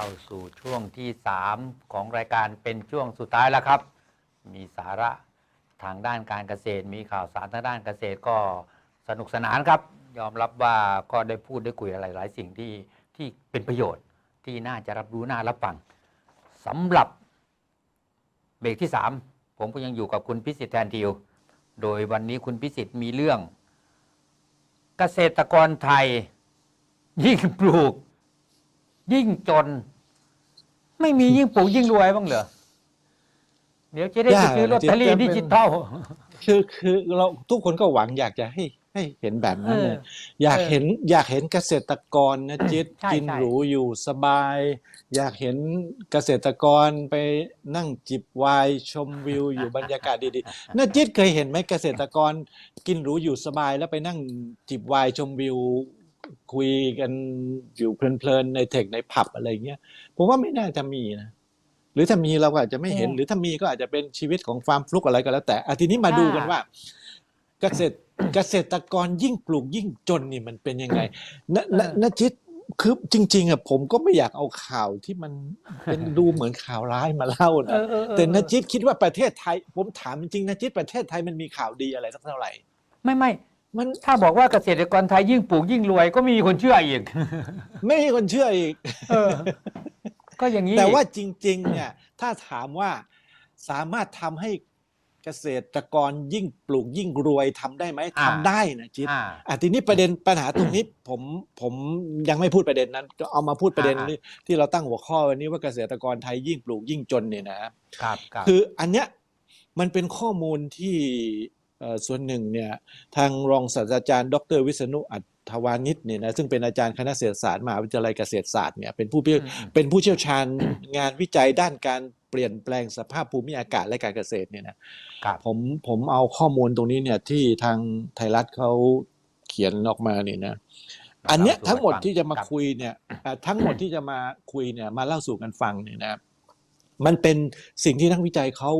เข้าสู่ช่วงที่ 3 ของรายการเป็นช่วงสุดท้ายแล้วครับ มีสาระทางด้านการเกษตร มีข่าวสารทางด้านเกษตรก็สนุกสนานครับ ยอมรับว่าก็ได้พูดได้คุยอะไรหลายสิ่งที่ที่เป็นประโยชน์ที่น่าจะรับรู้น่ารับฟังสำหรับเบรกที่ 3 ผมก็ยังอยู่กับคุณพิสิทธิ์แทนทิว โดยวันนี้คุณพิสิทธิ์มีเรื่อง เกษตรกรไทยยิ่งปลูก ยิ่งจน ไม่มียิ่งปลูกยิ่งรวยบ้างเหรอเดี๋ยวจะได้ไปซื้อลอตเตอรี่ดิจิตอลคือคือเราทุกคนก็หวังอยากจะให้ให้เห็นแบบนั้นเลยอยากเห็นอยากเห็นเกษตรกรนะจิตใช่กินใช่หรูอยู่สบาย อยากเห็นเกษตรกรไปนั่งจิบไวน์ชมวิวอยู่บรรยากาศดีๆนะจิตเคยเห็นไหมเกษตรกรกินหรูอยู่สบายแล้วไปนั่งจิบไวน์ชมวิว คุยกันอยู่เพลินๆในเทคในผับอะไรเงี้ยผมว่าไม่น่าจะมีนะหรือถ้ามีเราก็อาจจะไม่เห็นโอ้หรือถ้ามีก็อาจจะเป็นชีวิตของฟาร์มฟลุกอะไรก็แล้วแต่อะทีนี้มาดูกันว่า เกษตรเกษตรกรยิ่งปลูกยิ่งจนนี่มันเป็นยังไงนะนะนะจิตคือจริง ๆอะผมก็ไม่อยากเอาข่าวที่มันเป็นดูเหมือนข่าวร้ายมาเล่าเอนะอเออเออแต่นะจิตคิดว่าประเทศไทย ผมถามจริงๆนะจิตประเทศไทยมันมีข่าวดีอะไรสักเท่าไหร่ ไม่ไม่ มันถ้าบอกว่าเกษตรกรไทยยิ่งปลูกยิ่งรวย ก็ไมมีคนเชื่ออีก ไม่มีคนเชื่ออีกเออก็อย่างนี้ แต่ว่าจริง ๆ เนี่ย ถ้าถามว่าสามารถทำให้เกษตรกรยิ่งปลูกยิ่งรวยทำได้ไหมทำได้นะจิตอ่าอะทีนี้ประเด็นปัญหาตรงนี้ผมผมยังไม่พูดประเด็นนั้น ก็เอามาพูดประเด็นอ่าที่ที่เราตั้งหัวข้อวันนี้ว่าเกษตรกรไทยยิ่งปลูกยิ่งจนเนี่ยนะครับครับคืออันเนี้ยมันเป็นข้อมูลที่เอ่อ ส่วนหนึ่งเนี่ยทางรองศาสตราจารย์ ดร วิษณุอัธวานิชเนี่ยนะซึ่งเป็นอาจารย์คณะเศรษฐศาสตร์มหาวิทยาลัยเกษตรศาสตร์เนี่ยเป็นผู้เชี่ยวอืมอืมเป็นผู้เชี่ยวชาญงานวิจัยด้านการเปลี่ยนแปลงสภาพภูมิอากาศและการเกษตรเนี่ยนะครับผมผมเอาข้อมูลตรงนี้เนี่ยที่ทางไทยรัฐเขาเขียนออกมาเนี่ยนะอันเนี้ยทั้งหมดที่จะมาคุยเนี่ยอะทั้งหมดที่จะมาคุยเนี่ยมาเล่าสู่กันฟังเนี่ยนะมันเป็นสิ่งที่นักวิจัยเขา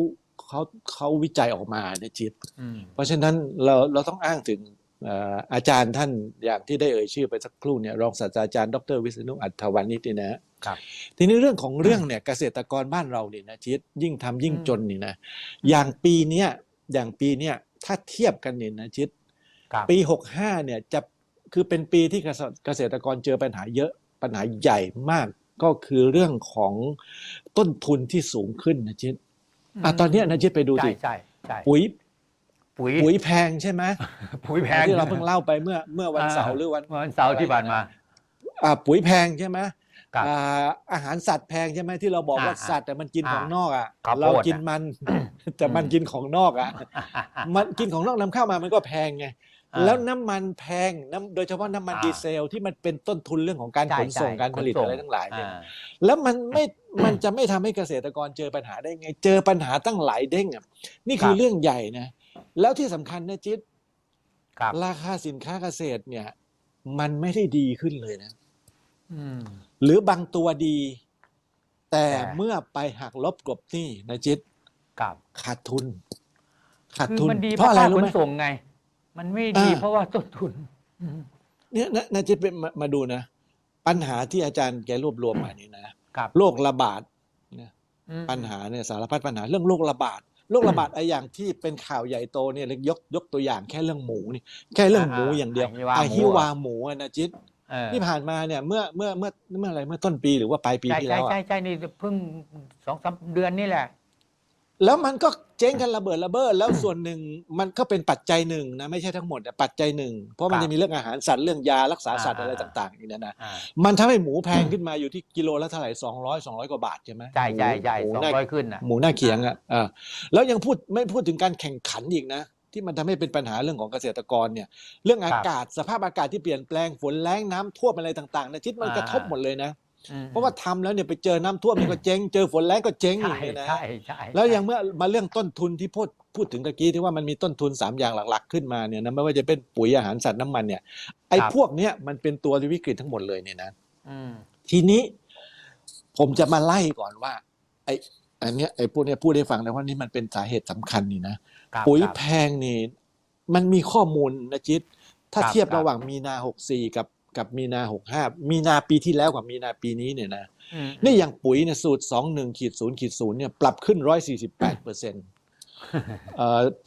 เขาเขาวิจัยออกมาเนี่ยจิตอืมเพราะฉะนั้นเราเราต้องอ้างถึงเอ่ออาจารย์ท่านอย่างที่ได้เอ่ยชื่อไปสักครู่เนี่ยรองศาสตราจารย์ดรวิษณุอัฏฐวานิชเนี่ยนะครับทีนี้เรื่องของเรื่องเนี่ยเกษตรกรบ้านเราเนี่ยนะจิตยิ่งทำยิ่งจนนี่นะอย่างปีเนี้ยอย่างปีเนี้ยถ้าเทียบกันเนี่ยนะจิตครับปี65เนี่ยจะคือเป็นปีที่เกษตรเกษตรกรเจอปัญหาเยอะปัญหาใหญ่มากก็คือเรื่องของต้นทุนที่สูงขึ้นนะจิต อะตอนเนี้ยนะจิตไปดูใช่สิใช่ใช่ปุ๋ยปุ๋ยปุ๋ยแพงใช่ไหมปุ๋ยแพงที่เราเพิ่งเล่าไปเมื่อเมื่อวันเสาร์หรือวันวันเสาร์ที่ผ่านมาอ่าปุ๋ยแพงใช่ไหมครับ อ่าอาหารสัตว์แพงใช่ไหมที่เราบอกว่าอ่าสัตว์แต่มันกินอ่าของนอกอะข้าวโพดเรากินอะมัน แต่มันกินของนอกอะมันกินของนอกนำเข้ามามันก็แพงไงอ่า แล้วน้ำมันแพงน้ำโดยเฉพาะน้ำมันอ่าดีเซลที่มันเป็นต้นทุนเรื่องของการใช่ขนส่งใช่การผลิตขนส่งอะไรทั้งหลายเนี่ยอ่าแล้วมันไม่มันจะไม่ทำให้เกษตรกรเจอปัญหาได้ไง เจอปัญหาตั้งหลายเด้งอะนี่คือครับเรื่องใหญ่นะแล้วที่สำคัญนะจิ๊ดครับราคาสินค้าเกษตรเนี่ย มันไม่ได้ดีขึ้นเลยนะอืมหรือบางตัวดีแต่แต่เมื่อไปหักลบกลบหนี้นะจิ๊ดครับขาดทุนขาดคือทุนมันดีเพเพราะราะอะไรค่ารู้ขไหนมส่งไง มันไม่ดีอ่า เพราะว่าต้นทุนอืมเนี่ยนะนะจิ๊ดเป็นมามาดูนะ ปัญหาที่อาจารย์แกรวบรวมมานี่นะครับโรคระบาดเนี่ยอืมปัญหาเนี่ยสารพัดปัญหาเรื่องโรคระบาดโรคระบาดไอ้อย่างที่เป็นข่าวใหญ่โตเนี่ยยกยกตัวอย่างแค่เรื่องหมูนี่แค่เรื่องหมูอย่างเดียวไอ้ไอ้ฮิฮิววาาหมูอะนะจิ๊ดเออที่ผ่านมาเนี่ยเมื่อเมื่อเมื่อเมื่ออะไรเมื่อต้นปีหรือว่าปลายปีใช่ที่ใช่แล้วอะใช่ใช่นี่เพิ่งสองสามเดือนนี่แหละ แล้วมันก็ เจ๊งกันระเบิดระเบ้อแล้วส่วนหนึ่งมันก็เป็นปัจจัยหนึ่งนะไม่ใช่ทั้งหมดแต่ปัจจัยหนึ่ง เพราะมันครับจะมีเรื่องอาหารสัตว์เรื่องยารักษาสัตว์อ่าอะไรต่างๆนี่นะนะอ่ามันทำให้หมูแพงขึ้นมาอยู่ที่กิโลละเท่าไหร่สองร้อยสองร้อยกว่าบาทใช่ไหมใช่ใช่ใช่หมูสองหน้าร้อยขึ้นอะหมูหน้าเขียงอะอ่าแล้วยังพูดไม่พูดถึงการแข่งขันอีกนะที่มันทำให้เป็นปัญหาเรื่องของเกษตรกรเนี่ย เรื่องอาครับกาศสภาพอากาศที่เปลี่ยนแปลงฝนแรงน้ำท่วมอะไรต่างๆเนยทิศมันอ่ากระทบหมดเลยนะอืม เพราะว่าทำแล้วเนี่ยไปเจอน้ำท่วมนี่ก็เจ๊งเจอฝนแรงก็เจ๊งอีใช่กเนี่ยนะใช่ใช่แล้วยังเมื่อมาเรื่องต้นทุนที่พูดพูดถึงตะกี้ที่ว่ามันมีต้นทุน 3 อย่างหลักๆ ขึ้นมาเนี่ยนะไม่ว่าจะเป็นปุ๋ยอาหารสัตว์น้ำมันเนี่ยไอ้พวกเนี้ยมันเป็นตัวที่วิกฤตทั้งหมดเลยเนี่ยนะอืมทีนี้ ผมจะมาไล่ก่อนว่า ไอ้อันเนี้ยไอ้พวกเนี้ยพูดให้ฟังนะว่านี่มันเป็นสาเหตุสำคัญนี่นะครับปุ๋ยครับแพงนี่มันมีข้อมูลนะจิตถ้าครับเทียบครับระหว่างมีนา 64 กับ กับมีนาหกห้ามีนาปีที่แล้วกับมีนาปีนี้เนี่ยนะอืมนี่อย่างปุ๋ยเนี่ยสูตรสองหนึ่งขีดศูนย์ขีดศูนย์เนี่ยปรับขึ้นร้อยสี่สิบแปดเปอร์เซ็นต์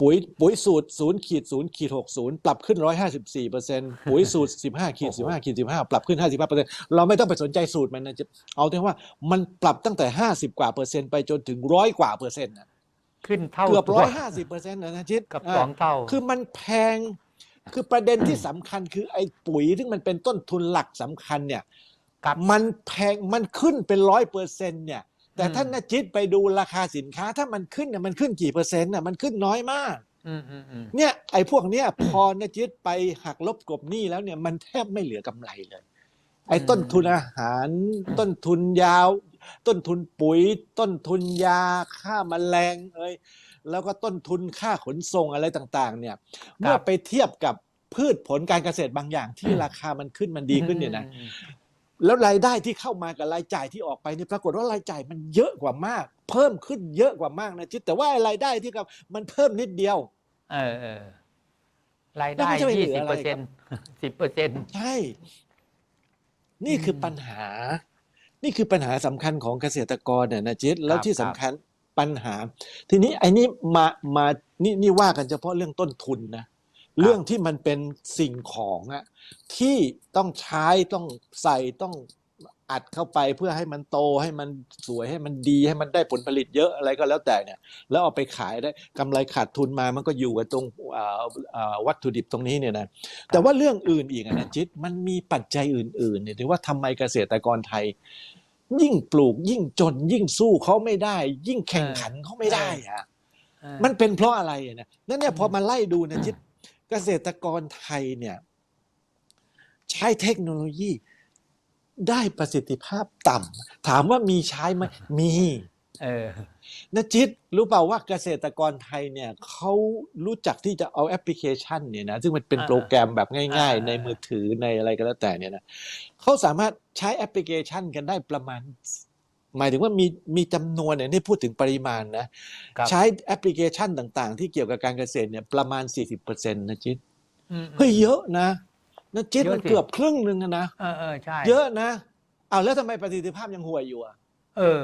ปุ๋ยปุ๋ยสูตรศูนย์ขีดศูนย์ขีดหกศูนย์ปรับขึ้นร้อยห้าสิบสี่เปอร์เซ็นต์ปุ๋ยสูตรสิบห้าขีดสิบห้าขีดสิบห้าปรับขึ้นห้าสิบห้าเปอร์เซ็นต์เราไม่ต้องไปสนใจสูตรมันนะจะเอาแต่ว่ามันปรับตั้งแต่ห้าสิบกว่าเปอร์เซ็นต์ไปจนถึงร้อยกว่าเปอร์เซ็นต์นะขึ้นเท่าเกือบตัวร้อยห้าสิบเปอร์เซ็นต์นะนะชิดกับอ่าสองเท่า คือมันแพง คือประเด็นที่สำคัญคือไอ้ปุ๋ยที่มันเป็นต้นทุนหลักสำคัญเนี่ยครับมันแพงมันขึ้นเป็นร้อยเปอร์เซ็นต์เนี่ยแต่อืมท่านนจิตไปดูราคาสินค้า ถ้ามันขึ้นเนี่ยมันขึ้นกี่เปอร์เซ็นต์น่ะมันขึ้นน้อยมากอืมอืมอืมเนี่ยไอ้พวกเนี้ยพอนจิตไปหักลบกบหนี้แล้วเนี่ยมันแทบไม่เหลือกำไรเลย ไอ้ต้นทุนอาหาร ต้นทุนยาว ต้นทุนปุ๋ย ต้นทุนยาค่าแมลงเอ้ย แล้วก็ต้นทุนค่าขนส่งอะไรต่างๆ เนี่ยเมื่อไปเทียบกับพืชผลการเกษตรบางอย่างที่ราคามันขึ้นมันดีขึ้นเนี่ยนะอืมแล้วรายได้ที่เข้ามากับรายจ่ายที่ออกไปเนี่ยปรากฏว่ารายจ่ายมันเยอะกว่ามาก เพิ่มขึ้นเยอะกว่ามากนะจิตแต่ว่ารายได้ที่กับมันเพิ่มนิดเดียว เออเออรายแล้วได้มันจะไปเหลืยี่อสิบอะไรเปอร์เซ็นต์สิบเปอร์เซ็นต์ใช่ นี่คือปัญหา นี่คือปัญหาสำคัญของเกษตรกรเนี่ยนะจิตแล้วที่สำคัญ ปัญหา ทีนี้ไอ้นี่มามานี่นี่ว่ากันเฉพาะเรื่องต้นทุนนะเรื่องที่มันเป็นสิ่งของอะที่ต้องใช้ต้องใส่ต้องอัดเข้าไปเพื่อให้มันโตให้มันสวยให้มันดีให้มันได้ผลผลิตเยอะอะไรก็แล้วแต่เนี่ย แล้วเอาไปขายได้กำไรขาดทุนมามันก็อยู่กับตรงอ่าอ่าวัตถุดิบตรงนี้เนี่ยนะแต่ว่าเรื่องอื่นอีกอะนะจิตมันมีปัจจัยอื่นๆเนี่ยที่ว่าทำไมเกษตรกรไทย ยิ่งปลูกยิ่งจนยิ่งสู้เขาไม่ได้ ยิ่งแข่งขันเขาไม่ได้อะเออมันเป็นเพราะอะไรอะนะนั่นเนี่ยพอมาไล่ดูนะจิตเกษตรกรไทยเนี่ย ใช้เทคโนโลยีได้ประสิทธิภาพต่ำถามว่ามีใช้ไหมมีเออ นะจิตรู้เปล่าว่าเกษตรกรไทยเนี่ยเขารู้จักที่จะเอาแอปพลิเคชันเนี่ยนะซึ่งมันเป็นอ่าโปรแกรมแบบง่ายอ่าๆในมือถือในอะไรก็แล้วแต่เนี่ยนะเขาสามารถใช้แอปพลิเคชันกันได้ประมาณ หมายถึงว่ามีมีจำนวนเนี่ยนี่พูดถึงปริมาณนะครับใช้แอปพลิเคชันต่างๆ ที่เกี่ยวกับการเกษตรเนี่ยประมาณ 40%นะจิตอืมเฮ้ยเยอะนะนะจิตเยอะมันสิเกือบครึ่งหนึ่งอะนะเออเออใช่เยอะนะเอาวแล้วทำไมประสิทธิภาพยังห่วยอยู่อะเออ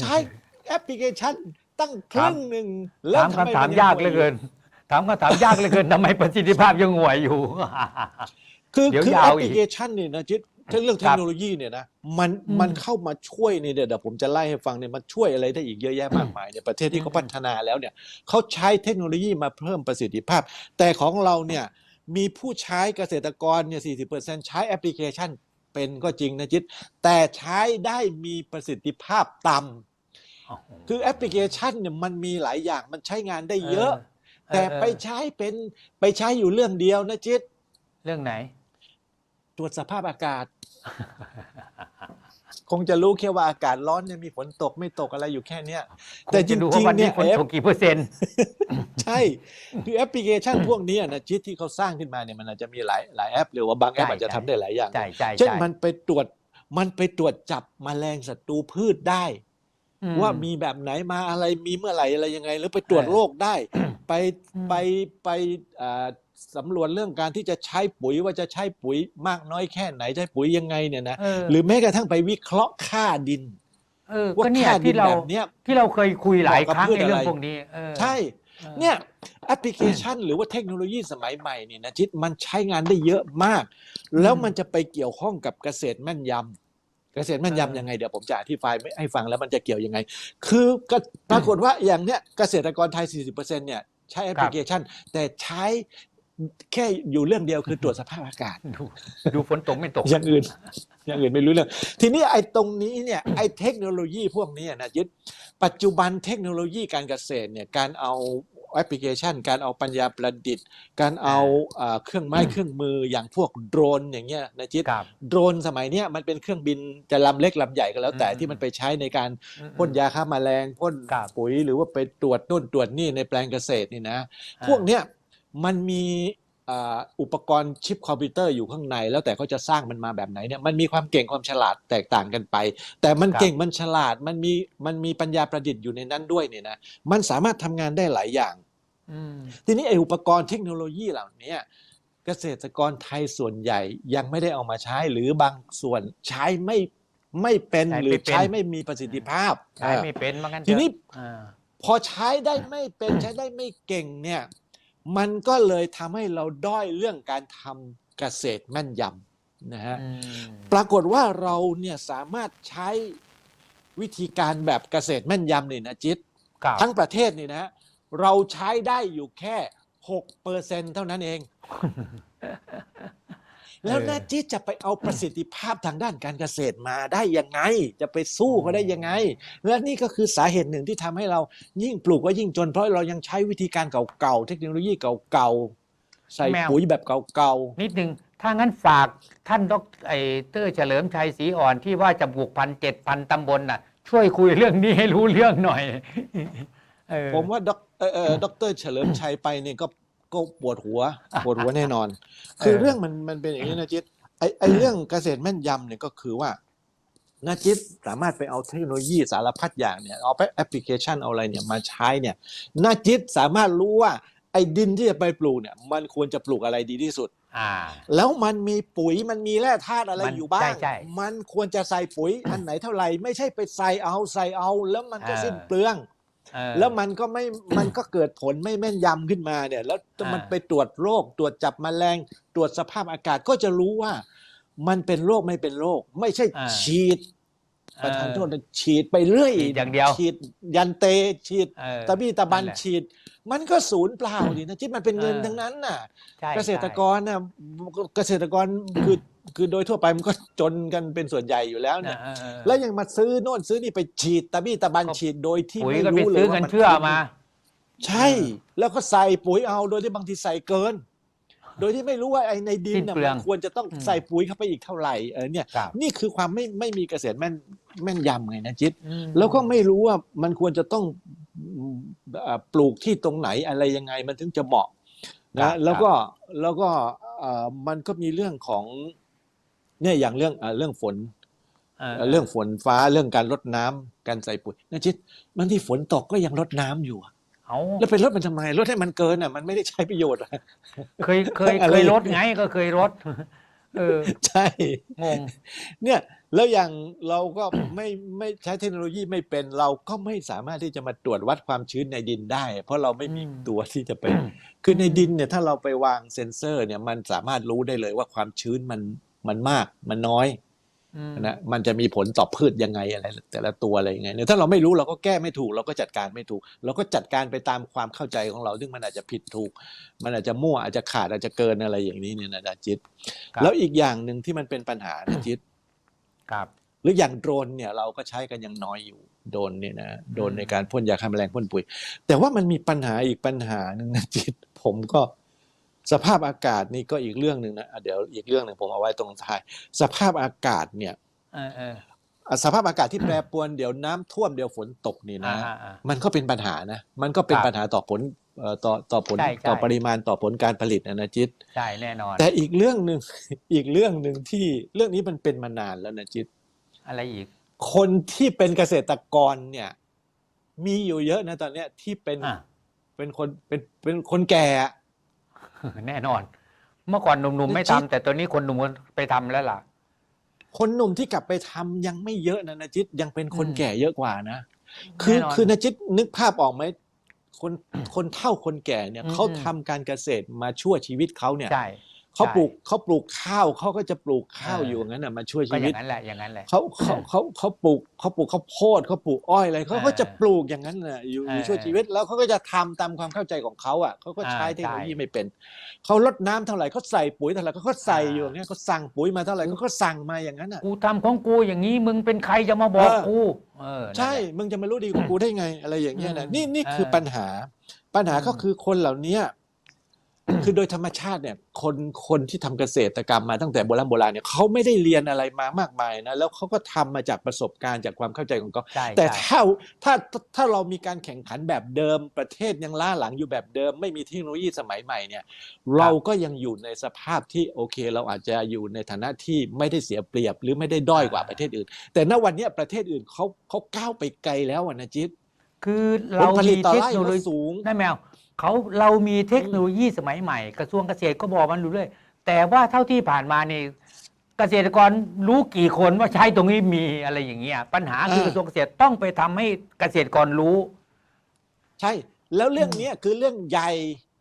ใช้แอปพลิเคชันตั้งครึ่งหนึ่งแล้วถามทำไมคำถามนงยากห่วเหลือเกิน ถามคำถามยากเหลือเกินทำไมประสิทธิภาพยังห่วยอยู่ คือเดี๋ยวคือยาแอวปพอีกลิเคชันเนี่ยนะจิตเรื่องเทคโนโลยีเนี่ยนะมันอืมมันเข้ามาช่วยเนี่ยเดี๋ยวเดี๋ยวผมจะไล่ให้ฟังเนี่ยมันช่วยอะไรได้อีกเยอะแยะมากมายเนี่ยประเทศที่เขาอืมพัฒนาแล้วเนี่ยเขาใช้เทคโนโลยีมาเพิ่มประสิทธิภาพ แต่ของเราเนี่ยมีผู้ใช้เกษตรกรเนี่ย40%ใช้แอปพลิเคชัน เป็นก็จริงนะจิต แต่ใช้ได้มีประสิทธิภาพต่ำคือแอปพลิเคชันเนี่ยมันมีหลายอย่างมันใช้งานได้เยอะ แต่ไปใช้เป็นไปใช้อยู่เรื่องเดียวนะจิต เรื่องไหน ตรวจสภาพอากาศ คงจะรู้แค่ว่าอากาศร้อนเนี่ยมีฝนตกไม่ตกอะไรอยู่แค่เนี้ยแต่จคจะดูริว่างวันๆเนี่นี้ยฝนแอปตกกี่เปอร์เซ็นต์ใช่คือแอปพลิเคชันพวกเนี้ยนะจิตที่เขาสร้างขึ้นมาเนี่ยมันอาจจะมีหลายหลายแอปหรือว่าบางแอปใช่อาจจะใช่ทำได้หลายอย่างใช่ใช่เช่นใช่มันไปตรวจมันไปตรวจจับแมลงศัตรูพืชได้อืว่ามีแบบไหนมาอะไรมีเมื่อไหร่อะไรยังไง หรือไปตรวจเออโรคได้ ไปอืมไปไปอ่า สำรวจเรื่องการที่จะใช้ปุ๋ยว่าจะใช้ปุ๋ยมากน้อยแค่ไหนใช้ปุ๋ยยังไงเนี่ยนะเออ หรือแม้กระทั่งไปวิเคราะห์ค่าดิน เออว่าก็เนี่ยค่าดิที่นเราแบบเนี้ย ที่เราเคยคุยหลายเหมาะกับครั้งพืชในเรื่องอะไรพวกนี้เออใช่ ออ เนี่ยแอปพลิเคชันหรือว่าเทคโนโลยีสมัยใหม่เนี่ยนะจิตมันใช้งานได้เยอะมาก แล้วมันจะไปเกี่ยวข้องกับเกษตรแม่นยำเกษตรแม่นยำยังไงเดี๋ยวผมจะอธิบายให้ฟังแล้วมันจะเกี่ยวยังไง คือก็ปรากฏว่าอย่างเนี้ยเกษตรกรไทย 40%เนี่ยใช้แอปพลิเคชัน แต่ใช้ แค่อยู่เรื่องเดียวคือตรวจสภาพอากาศ ดูดูฝนตกไม่ตก อย่างอื่น อย่างอื่นไม่รู้เรื่อง ทีนี้ไอ้ตรงนี้เนี่ยไอ้เทคโนโลยีพวกนี้นะยึดปัจจุบันเทคโนโลยีการเกษตรเนี่ยการเอาแอปพลิเคชัน การเอาปัญญาประดิษฐ์ การเอาเอ่อเครื่องไม้เครื่องมืออย่างพวกโดรนอย่างเงี้ยนะจิตครับโดรนสมัยเนี้ยมันเป็นเครื่องบินจะลำเล็กลำใหญ่ก็แล้วแต่อืมที่มันไปใช้ในการอืมพ่นยาฆ่าแมลงพ่นครับปุ๋ยหรือว่าไปตรวจนู่นตรวจนี่ในแปลงเกษตรนี่นะอ่าพวกเนี้ย มันมีอ่าอุปกรณ์ชิปคอมพิวเตอร์อยู่ข้างใน แล้วแต่เขาจะสร้างมันมาแบบไหนเนี่ยมันมีความเก่งความฉลาดแตกต่างกันไป แต่มันครับเก่งมันฉลาดมันมีมันมีปัญญาประดิษฐ์อยู่ในนั้นด้วยเนี่ยนะมันสามารถทำงานได้หลายอย่างอืมทีนี้ไออุปกรณ์เทคโนโลยีเหล่านี้เกษตรกรไทยส่วนใหญ่ยังไม่ได้เอามาใช้ หรือบางส่วนใช้ไม่ไม่เป็นใช้ไม่หรือเป็นใช้ไม่มีประสิทธิภาพใช้ไม่เป็นว่างั้นเถทีอะนี้อ่าพอใช้ได้ไม่เป็นใช้ได้ไม่เก่งเนี่ย มันก็เลยทำให้เราด้อยเรื่องการทำเกษตรแม่นยำนะฮะอืมปรากฏว่าเราเนี่ยสามารถใช้วิธีการแบบเกษตรแม่นยำนี่นะจิตครับทั้งประเทศนี่นะเราใช้ได้อยู่แค่หกเปอร์เซ็นเท่านั้นเอง แล้วนาจิตจะไปเอาประสิทธิภาพทางด้านการเกษตรมาได้ยังไง จะไปสู้เขาได้ยังไง และนี่ก็คือสาเหตุหนึ่งที่ทำให้เรายิ่งปลูกก็ยิ่งจน เพราะเรายังใช้วิธีการเก่าๆเทคโนโลยีเก่าๆใส่แมวปุ๋ยแบบเก่านิดหนึ่งถ้างั้นฝากท่านดอกไอเตอร์เฉลิมชัยศรีอ่อนที่ว่าจะบุกพันเจ็ดพันตำบลน่ะ ช่วยคุยเรื่องนี้ให้รู้เรื่องหน่อยเออๆผมว่าดอกเอ่อเอ่อดอกเตอรเฉลิมชัยไปเนี่ยก็ ก็ปวดหัวปวดหัวแน่นอน คือเรื่องมันมันเป็นอย่างนี้นะจิตไอไอเรื่องเกษตรแม่นยำเนี่ยก็คือว่านาจิตสามารถไปเอาเทคโนโลยีสารพัดอย่างเนี่ยเอาไปแอปพลิเคชันเอาอะไรเนี่ยมาใช้เนี่ยนาจิตสามารถรู้ว่าไอ้ดินที่จะไปปลูกเนี่ย มันควรจะปลูกอะไรดีที่สุดอ่าแล้วมันมีปุ๋ยมันมีแร่ธาตุอะไรมันอยู่บ้างใช่ใช่มันควรจะใส่ปุ๋ยอันไหนเท่าไหร่ไม่ใช่ไปใส่เอาใส่เอา แล้วมันก็เออสิ้นเปลืองเออ แล้วมันก็ไม่มันก็เกิดผลไม่แม่นยำขึ้นมาเนี่ย แล้วมันอ่าไปตรวจโรค ตรวจจับแมลงตรวจสภาพอากาศก็จะรู้ว่า มันเป็นโรคไม่เป็นโรค ไม่ใช่อ่าฉีดเออประทานโทษนะฉีดไปเรื่อยฉีดอย่างเดียว ฉีดยันเตฉีดเออตะบี้ตะบันนั่นแหละฉีด มันก็ศูนย์เปล่าดินะที่มันเป็นเงินเออทั้งนั้นน่ะใช่เกษตรกรน่ะเกษตรกรคือ คือโดยทั่วไปมันก็จนกันเป็นส่วนใหญ่อยู่แล้วใช่เนี่ยเออเออแล้วยังมาซื้อโน่นซื้อนี่ไปฉีดตะบี้ตะบันก็ฉีดโดยที่ปุ๋ยไม่ก็ไปรู้เลยซื้อว่าเงินมันเชื่อมา ใช่ แล้วก็ใส่ปุ๋ยเอาโดยที่บางทีใส่เกิน โดยที่ไม่รู้ว่าไอ้ในดินสิ้นน่ะเปลืมัองนควรจะต้องอืมใส่ปุ๋ยเข้าไปอีกเท่าไหร่เออเนี่ยครับนี่คือความไม่ไม่มีเกษตรแม่นแม่นยำไงนะจิตอืมแล้วก็ไม่รู้ว่ามันควรจะต้องอืมเอ่อปลูกที่ตรงไหนอะไรยังไงมันถึงจะเหมาะครันะบแล้วก็แล้วก็เอ่อมันก็มีเรื่องของ เนี่ยอย่างเรื่องเอ่อเรื่องฝนเออเอ่อเรื่องฝนฟ้าเรื่องการรดน้ำการใส่ปุ๋ยนะจิตบางทีฝนตกก็ยังรดน้ำอยู่อะเอาแล้วไปรดมันทำไมรดให้มันเกินอะ มันไม่ได้ใช้ประโยชน์อะเคยเคยอะไรเคยลดไงก็เคยลดเออใช่งงเนี่ยแล้วอย่างเราก็ไม่ไม่ใช้เทคโนโลยีไม่เป็นเราก็ไม่สามารถที่จะมาตรวจวัดความชื้นในดินได้ เพราะเราไม่มีอืมตัวที่จะไป คือในดินเนี่ยถ้าเราไปวางเซ็นเซอร์เนี่ยมันสามารถรู้ได้เลยว่าความชื้นมัน มันมากมันน้อยอืมนะมันจะมีผลต่อพืชยังไงอะไรแต่ละตัวอะไรยังไงเนี่ยถ้าเราไม่รู้เราก็แก้ไม่ถูก เราก็จัดการไม่ถูก เราก็จัดการไปตามความเข้าใจของเรา ซึ่งมันอาจจะผิดถูก มันอาจจะมั่วอาจจะขาดอาจจะเกินอะไรอย่างนี้เนี่ยนะจิตครับแล้วอีกอย่างหนึ่งที่มันเป็นปัญหานะจิตครับหรืออย่างโดรนเนี่ยเราก็ใช้กันยังน้อยอยู่โดรนเนี่ยนะโดรนในการพ่นยาฆ่าแมลงพ่นปุ๋ย แต่ว่ามันมีปัญหาอีกปัญหาหนึ่งนะจิต ผมก็ สภาพอากาศนี่ก็อีกเรื่องหนึ่งนะอะเดี๋ยวอีกเรื่องหนึ่งผมเอาไว้ตรงท้าย สภาพอากาศเนี่ยเออเอออะสภาพอากาศที่แปรปรวนเดี๋ยวน้ำท่วมเดี๋ยวฝนตกนี่นะอ่าอ่าอ่ามันก็เป็นปัญหานะ มันก็เป็นครับปัญหาต่อผลเอ่อต่อต่อผลใช่ใช่ต่อปริมาณต่อผลการผลิตนะนะจิตใช่แน่นอน แต่อีกเรื่องหนึ่งอีกเรื่องหนึ่งที่เรื่องนี้มันเป็นมานานแล้วนะจิต อะไรอีก คนที่เป็นเกษตรกรเนี่ย มีอยู่เยอะนะตอนเนี้ยที่เป็นอะเป็นคนเป็นเป็นคนแก่อะ แน่นอน เมื่อก่อนหนุ่มๆไม่จิ๊ทำดแต่ตอนนี้คนหนุ่มไปทำแล้วล่ะ คนหนุ่มที่กลับไปทำยังไม่เยอะนะนะจิตยังเป็นคนอืมแก่เยอะกว่านะคือแน่นอนคือนะจิตนึกภาพออกไหมคนคนเฒ่าคนแก่เนี่ยอืมเขาทำการเกษตรมาช่วยชีวิตเขาเนี่ยใช่ เขาใช่ปลูกเขาปลูกข้าวเขาก็จะปลูกข้าวเออออยู่อย่างนั้นน่ะมาช่วยก็ชีอวิตย่างนั้นแหละอย่างนั้นแหละ เขาเขาเขาเขาปลูกเขาปลูกข้าวโพดเขาปลูกอ้อยอะไรเขาเออก็จะปลูกอย่างนั้นน่ะอยู่เอออยู่ช่วยชีวิตแล้วเขาก็จะทำตามความเข้าใจของเขาอะเขาก็ใช้อ่าเทคโนโลยีใช่ไม่เป็นเขาลดน้ำเท่าไหร่เขาใส่ปุ๋ยเท่าไหร่เขาก็ใส่อ่าอยู่อย่างเงี้ยเขาสั่งปุ๋ยมาเท่าไหร่เขาก็สั่งมาอย่างนั้นอะ กูทำของกูอย่างนี้มึงเป็นใครจะมาบอกเออ กู เออนั่นแหละ ใช่ มึงจะมารู้ดีกว่ากูได้ไงอะไรอย่างเงี้ยนะอืมนี่นี่เออคือปัญหา ปัญหาก็อืมคือคนเหล่านี้ คือโดยธรรมชาติเนี่ยคนคนที่ทำเกษตรกรรมมาตั้งแต่โบราณโบราณเนี่ยเขาไม่ได้เรียนอะไรมามากมายนะแล้วเขาก็ทำมาจากประสบการณ์จากความเข้าใจของเขาใช่แต่ใช่ถ้าถ้าถ้าเรามีการแข่งขันแบบเดิมประเทศยังล้าหลังอยู่แบบเดิม ไม่มีเทคโนโลยีสมัยใหม่เนี่ยเราก็ยังอยู่ในสภาพที่โอเค เราอาจจะอยู่ในฐานะที่ไม่ได้เสียเปรียบ หรือไม่ได้ด้อยกว่าประเทศอื่น แต่ณวันเนี้ยประเทศอื่นเขาเขาก้าวไปไกลแล้วอะนะจิตคือผเราลผลิมีตต่อเทคไร่โนโลก็ยีสูงได้แมว เขาเรามีเทคโนโลยีสมัยใหม่ กระทรวงเกษตรก็บอกมันรู้เลยแต่ว่าเท่าที่ผ่านมานี่เกษตรกรรู้กี่คนว่าใช้ตรงนี้มีอะไรอย่างเงี้ยปัญหาคือเออกระทรวงเกษตรต้องไปทำให้เกษตรกรรู้ ใช่ แล้วเรื่องเนี้ยคือเรื่องใหญ่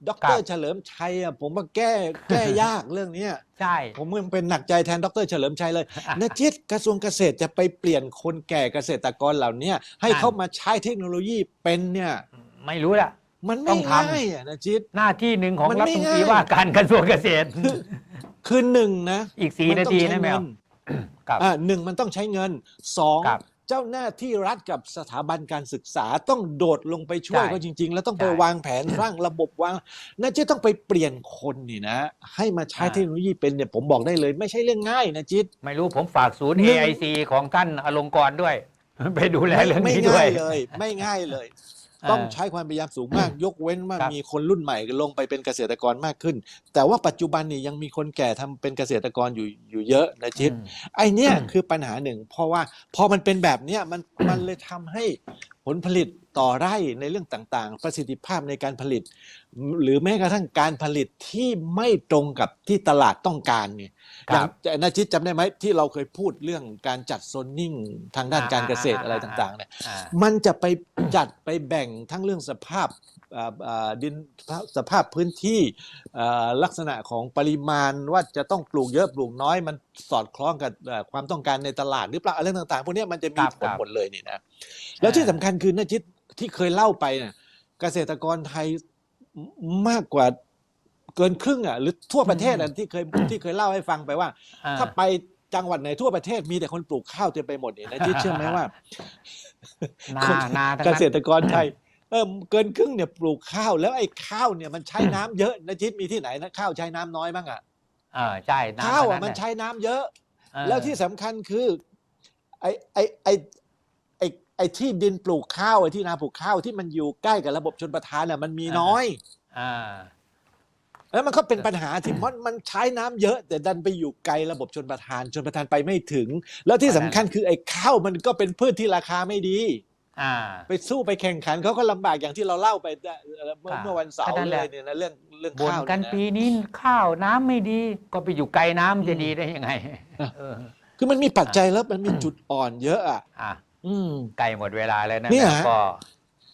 ดครัรบเฉลิมชัยอะผมว่าแก้แก้ยากเรื่องเนี้ยใช่ ผมยังเป็นหนักใจแทนดรเฉลิมชัยเลยนะจิตกระทรวงเกษตรจะไปเปลี่ยนคนแก่เกษตรกรเหล่าเนี้ยให้อ่าเขามาใช้เทคโนโลยีเป็นเนี่ย ไม่รู้ละ มันต้ไม่องทำ ง่ายอะนะจิต หน้าที่หนึ่งของมันรัฐไม่มนตรีง่าย ว่าการกระทรวงเกษตร คือหนึ่งนะอีกสี่มันาต้องทีใช้นะแมวเงินครับ อ่าหนึ่งมันต้องใช้เงินสองครับเจ้าหน้าที่รัฐกับสถาบันการศึกษาต้องโดดลงไปช่วยใช่เขาจริง ๆ แล้วต้องไปใช่วางแผนสร้างระบบวางน่าจะต้องไปเปลี่ยนคนนี่นะ ให้มาใช้อ่า เทคโนโลยีเป็นเนี่ยผมบอกได้เลย ไม่ใช่เรื่องง่ายนะจิต ไม่รู้ผมฝากศูนย์ หนึ่ง AIC ของท่านอลงกรณ์ด้วย ไปดูแลเรื่องไม่นี้ด้วง่ายย เลย ไม่ง่ายเลยอ่า ต้องใช้ความพยายามสูงมาก ยกเว้นว่าครับมีคนรุ่นใหม่ลงไปเป็นเกษตรกรมากขึ้น แต่ว่าปัจจุบันนี่ยังมีคนแก่ทำเป็นเกษตรกรอยู่อยู่เยอะนะจิตอืมไอเนี้ยคือปัญหาหนึ่ง เพราะว่าพอมันเป็นแบบเนี้ยมันมันเลยทำให้ ผลผลิตต่อไร่ในเรื่องต่างๆ ประสิทธิภาพในการผลิต หรือแม้กระทั่งการผลิตที่ไม่ตรงกับที่ตลาดต้องการเนี่ยคอรัย่างบแต่นาชิตจำได้ไหมที่เราเคยพูดเรื่องการจัดโซนนิ่งทางด้านการเกษตรอะไรต่างๆเนี่ยอ่ามันจะไปจัดไปแบ่งทั้งเรื่องสภาพอ่าอ่า ดินสภาพพื้นที่อ่าลักษณะของปริมาณว่าจะต้องปลูกเยอะปลูกน้อย มันสอดคล้องกับเอ่อความต้องการในตลาดหรือเปล่าอะไรต่างๆพวกเนี้ยมันจะมีครับผลครับหมดเลยนี่นะแล้วที่สำคัญคือนาจิตที่เคยเล่าไปเนี่ยเกษตรกรไทยมากกว่าเกินครึ่งอะหรือทั่วประเทศอะที่เคยที่เคยเล่าให้ฟังไปว่าอ่ถ้าไปจังหวัดไหนทั่วประเทศมีแต่คนปลูกข้าวเต็มไปหมดเนี่ยนะจิตเชื่อไหมว่านานาทั้งเกนั้นษตรกรไทยเออเกินครึ่งเนี่ยปลูกข้าว แล้วไอ้ข้าวเนี่ยมันใช้น้ำเยอะนะจิตมีที่ไหนนะข้าวใช้น้ำน้อยบ้างอะเออใช่น้ำข้าวอะทั้งมันแหละใช้น้ำเยอะเออแล้วที่สำคัญคือไอ้ไอ้ไอ้ไอ้ไอ้ที่ดินปลูกข้าวไอ้ที่นาปลูกข้าวที่มันอยู่ใกล้กับระบบชนประทานน่ะมันมีน้อยอ่าแล้วมันก็เป็นปัญหาที่มันมันใช้น้ำเยอะ แต่ดันไปอยู่ไกลระบบชนประทานชนประทานไปไม่ถึง แล้วที่สำคัญคือไอ้ข้าวมันก็เป็นพืชที่ราคาไม่ดี อ่า ไปสู้ไปแข่งขันเขาก็ลำบากอย่างที่เราเล่าไปเมื่อครับเมื่อวันเสาร์ก็นั่นเลแหละ ยเนี่ยนะเรื่องเรื่องบ่นข้าวกันเยะ ปีนี้ข้าวน้ำไม่ดี ก็ไปอยู่ไกลน้ำจะดีได้ยังไงอะ เออคือมันมีปัจจัยแล้วมันมีจุดอ่อนเยอะอะ อะอืมใกล้หมดเวลาแล้วนะเนี่ยแม่ก็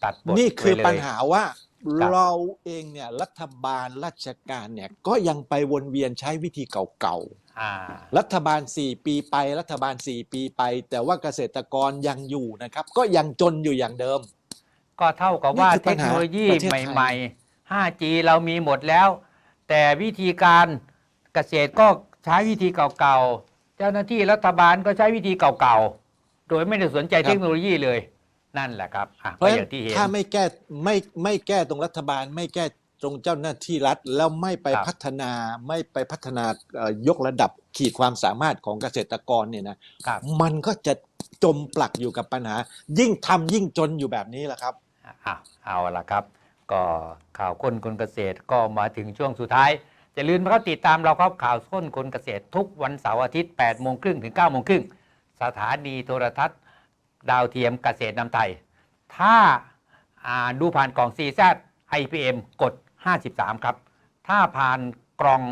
ตัดบทนี่คือไว้เลย ปัญหาว่าครับ เราเองเนี่ยรัฐบาลราชการเนี่ยก็ยังไปวนเวียนใช้วิธีเก่าอ่าๆ รัฐบาล 4 ปีไป รัฐบาล 4 ปีไป แต่ว่าเกษตรกรยังอยู่นะครับ ก็ยังจนอยู่อย่างเดิม ก็เท่ากับว่านี่คือเทปัคญหาโนโลยีประเทศไทยใหม่ ๆ 5G เรามีหมดแล้ว แต่วิธีการเกษตรก็ใช้วิธีเก่าๆ เจ้าหน้าที่รัฐบาลก็ใช้วิธีเก่าๆ โดยไม่ได้สนใจเทคโนโลยีเลยนั่นแหละครับอะเพราะก็ฉะอนั้ย่านงที่เห็นถ้าไม่แก้ไม่ไม่แก้ตรงรัฐบาลไม่แก้ ตรงเจ้าหน้าที่รัฐแล้วไม่ไปครับพัฒนาไม่ไปพัฒนาเอ่อยกระดับขีดความสามารถของเกษตรกรเนี่ยนะครับมันก็จะจมปลักอยู่กับปัญหา ยิ่งทำยิ่งจนอยู่แบบนี้แหละครับอะเอาละครับ ก็ข่าวค้นคนเกษตรก็มาถึงช่วงสุดท้ายจะลืมนะครับติดตามเราครับข่าวค้นคนเกษตรทุกวันเสาร์อาทิตย์8โมงครึ่งถึง9โมงครึ่งสถานีโทรทัศน์ ดาวเทียมเกษตรนำไทย ถ้าอ่าดูผ่านกล่อง CZ IPM กด 53 ครับ ถ้าผ่านกล่อง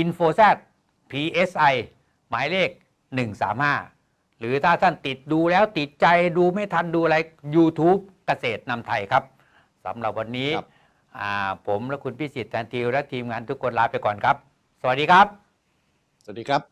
InfoZ PSI หมายเลข 135 หรือถ้าท่านติดดูแล้วติดใจดูไม่ทันดูอะไร YouTube เกษตรนำไทยครับสำหรับวันนี้ครับอ่าผมและคุณพิสิทธิ์แทนทิวและทีมงานทุกคนลาไปก่อนครับ สวัสดีครับ สวัสดีครับ